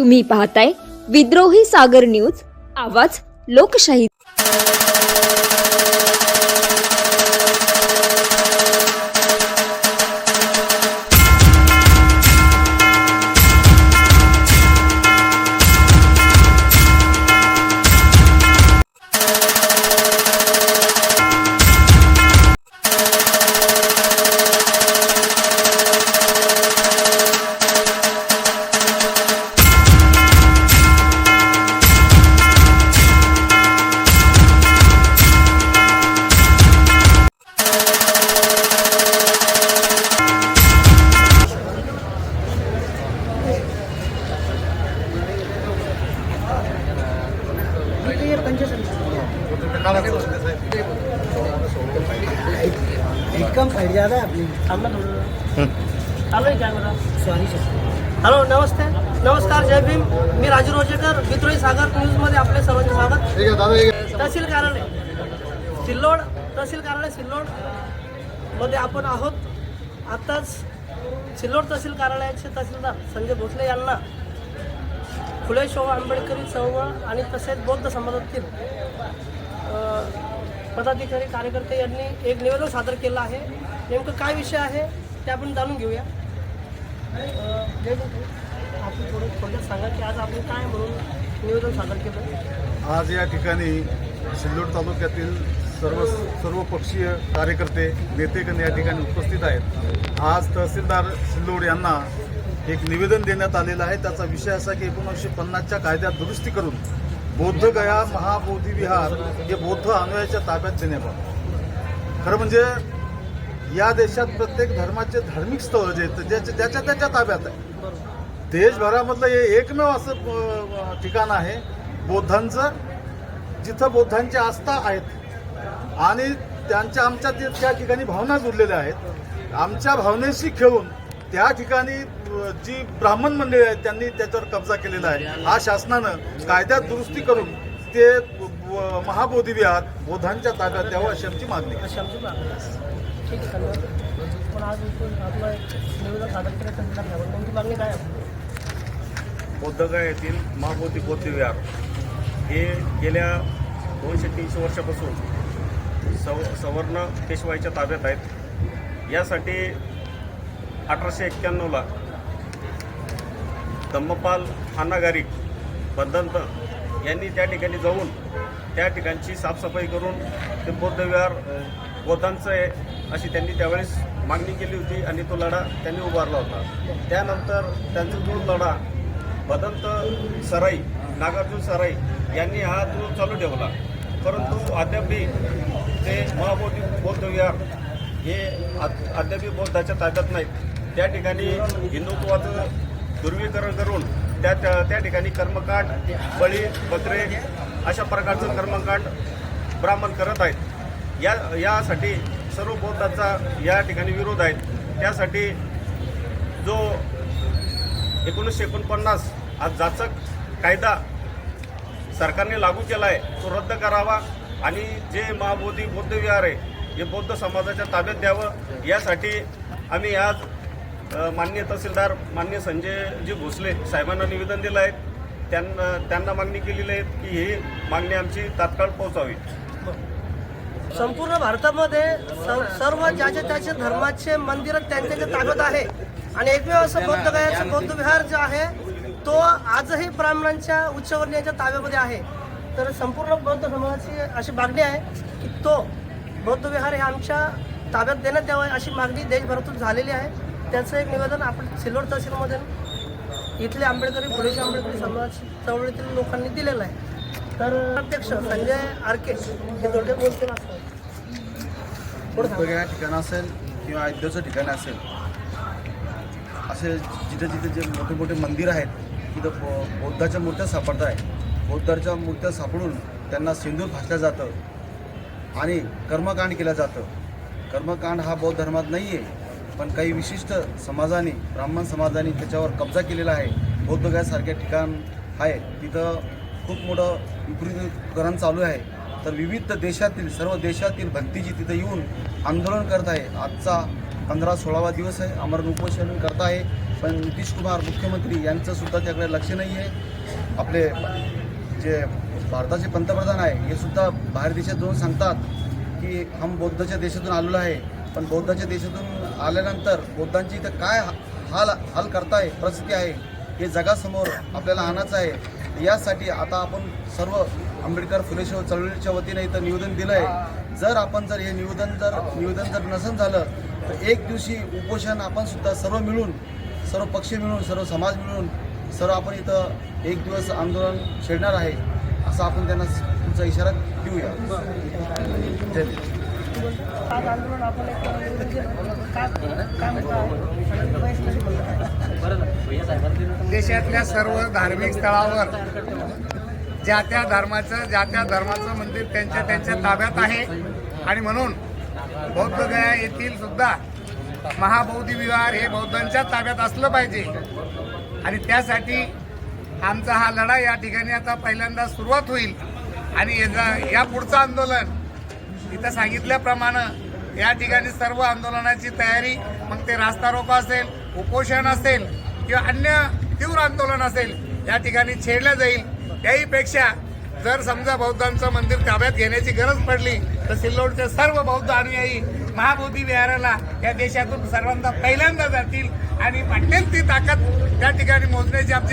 तुम्ही पाहताय विद्रोही सागर न्यूज आवाज लोकशाही. ज्यादा आपली थांब थोडं कॅमेरा सॉरी हॅलो नमस्ते नमस्कार जय भीम मी राजू रोजेकर विद्रोही सागर न्यूजमध्ये आपले सर्वांचे स्वागत. तहसील कार्यालय सिल्लोड तहसील कार्यालय सिल्लोडमध्ये आपण आहोत. आताच सिल्लोड तहसील कार्यालयाचे तहसीलदार संजय भोसले यांना फुले शाहू आंबेडकरी चळवळ आणि तसेच बौद्ध समाजातील पदाधिकारी कार्यकर्ते यांनी एक निवेदन सादर केलं आहे. नेमकं काय विषय आहे ते आपण जाणून घेऊया. आपण थोडं थोडक्यात सांगा की आज आपण काय म्हणून निवेदन सादर केलं? आज या ठिकाणी सिल्लोड तालुक्यातील सर्व सर्व पक्षीय कार्यकर्ते नेतेगण या ठिकाणी उपस्थित आहेत. आज तहसीलदार सिल्लोड यांना एक निवेदन देण्यात आलेलं आहे. त्याचा विषय असा की एकोणीसशे पन्नासच्या कायद्यात दुरुस्ती करून बौद्धगया महाबोधी विहार हे बौद्ध अनुयायाच्या ताब्यात देण्यात खरं म्हणजे या देशात प्रत्येक धर्माचे धार्मिक स्थळ जे ज्याच्या त्याच्या त्याच्या ताब्यात आहे. देशभरामधलं हे एकमेव असं ठिकाण आहे बौद्धांचं जिथं बौद्धांची आस्था आहेत. आणि त्यांच्या आमच्या त्या ठिकाणी भावना जुडलेल्या आहेत. आमच्या भावनेशी खेळून त्या ठिकाणी जी ब्राह्मण मंडळी आहेत त्यांनी त्याच्यावर कब्जा केलेला आहे. हा शासनानं कायद्यात दुरुस्ती करून ते महाबोधी विहार बौद्धांच्या ताब्यात द्यावं अशी आमची मागणी बौद्धगया येथील महाबोधी बौद्ध विहार. हे गेल्या दोनशे तीनशे वर्षापासून सव सवर्ण पेशवाईच्या ताब्यात आहेत. यासाठी अठराशे एक्क्याण्णवला धम्मपाल हानागारिक बदंत यांनी त्या ठिकाणी जाऊन त्या ठिकाणची साफसफाई करून ते बौद्धविहार बौद्धांचं आहे अशी त्यांनी त्यावेळेस मागणी केली होती आणि तो लढा त्यांनी उभारला होता. त्यानंतर त्यांचा जो लढा बदंत सराई नागार्जुन सराई यांनी हा तो चालू ठेवला. परंतु अद्यापही ते महाबोधी बौद्धविहार हे अद्यापही बौद्धाच्या ताब्यात नाहीत. त्या ठिकाणी हिंदुत्वाचं ध्रुवीकरण करून त्या त्या त्या ठिकाणी कर्मकांड बळी बकरे अशा प्रकारचं कर्मकांड ब्राह्मण करत आहेत. या यासाठी सर्व बौद्धांचा या ठिकाणी विरोध आहे. त्यासाठी जो एकोणीसशे एकोणपन्नास आज जाचक कायदा सरकारने लागू केला आहे तो रद्द करावा आणि जे महाबोधी बौद्ध विहार आहे हे बौद्ध समाजाच्या ताब्यात द्यावं. यासाठी आम्ही आज मान्य तहसीलदार मान्य संजयजी भोसले साहेबांना निवेदन दिलं आहे. त्यांना त्यांना मागणी केलेली आहे की ही मागणी आमची तात्काळ पोहोचावी. संपूर्ण भारतामध्ये सर्व ज्याचे त्याचे धर्माचे मंदिर त्यांच्या ताकद आहे आणि एकमेव असं बौद्ध गयाचं बौद्ध विहार जे आहे तो आजही ब्राह्मणांच्या उच्चवर्णीयांच्या ताब्यामध्ये आहे. तर संपूर्ण बौद्ध समाजाची अशी मागणी आहे की तो बौद्ध विहार हे आमच्या ताब्यात देण्यात यावं अशी मागणी देशभरातून झालेली आहे. त्याचं एक निवेदन आपण सिल्लोड तहसीलमध्ये इथले आंबेडकरी फुलेचे आंबेडकरी समाज चळवळीतील लोकांनी दिलेलं आहे. तर अध्यक्ष संजय आरके हे थोडक्यात बोलतील वेगवेगळ्या ठिकाण असेल किंवा अयोध्येचं ठिकाण असेल असे जिथे जिथे जे मोठे मोठे मंदिर आहेत तिथं बौद्धाच्या मूर्त्या सापडत आहेत. बौद्धाच्या मूर्त्या सापडून त्यांना सिंदूर फासलं जातं आणि कर्मकांड केलं जातं. कर्मकांड हा बौद्ध धर्मात नाही आहे पण काही विशिष्ट समाजाने ब्राह्मण समाजाने त्याच्यावर कब्जा केलेला आहे. बौद्धगयासारख्या ठिकाण आहे तिथं खूप मोठं विपरीतीकरण चालू आहे. तर विविध देशातील सर्व देशातील भक्तीजी तिथं येऊन आंदोलन करत आहे. आजचा पंधरा सोळावा दिवस आहे. आमरण उपोषण करत आहे. पण नितीश कुमार मुख्यमंत्री यांचं सुद्धा त्याकडे लक्ष नाही आहे. आपले जे भारताचे पंतप्रधान आहे हे सुद्धा बाहेर देशात जाऊन सांगतात की हम बौद्धच्या देशातून आलेलो आहे. पण बौद्धाच्या देशातून आल्यानंतर बौद्धांची इथं काय हाल हाल करताय परिस्थिती आहे हे जगासमोर आपल्याला आणायचं आहे. यासाठी आता आपण सर्व आंबेडकर फुलेश्वर चळवळीच्या वतीने इथं निवेदन दिलं आहे जर आपण जर हे निवेदन जर निवेदन जर नसन झालं तर एक दिवशी उपोषण आपण सुद्धा सर्व मिळून सर्व पक्ष मिळून सर्व समाज मिळून सर्व आपण इथं एक दिवस आंदोलन छेडणार आहे असं आपण त्यांना तुमचा इशारा देऊया. देशातल्या सर्व धार्मिक स्थळावर ज्या त्या धर्माचं ज्या त्या धर्माचं मंदिर त्यांच्या त्यांच्या ताब्यात आहे. आणि म्हणून बौद्धगया येथील सुद्धा महाबौद्धी विहार हे बौद्धांच्या ताब्यात असलं पाहिजे. आणि त्यासाठी आमचा हा लढा या ठिकाणी आता पहिल्यांदा सुरुवात होईल. आणि याचा- या पुढचं आंदोलन इथं सांगितल्याप्रमाणे या ठिकाणी सर्व आंदोलनाची तयारी मग ते रास्ता रोको असेल उपोषण असेल किंवा अन्य तीव्र आंदोलन असेल या ठिकाणी छेडलं जाईल. त्याहीपेक्षा जर समजा बौद्धांचं मंदिर ताब्यात घेण्याची गरज पडली तर सिल्लोडचे सर्व बौद्ध अनुयायी महाबोधी विहाराला या देशातून सर्वांना पहिल्यांदा जातील आणि वाटेल ती ताकद त्या ठिकाणी मोजण्याची आमची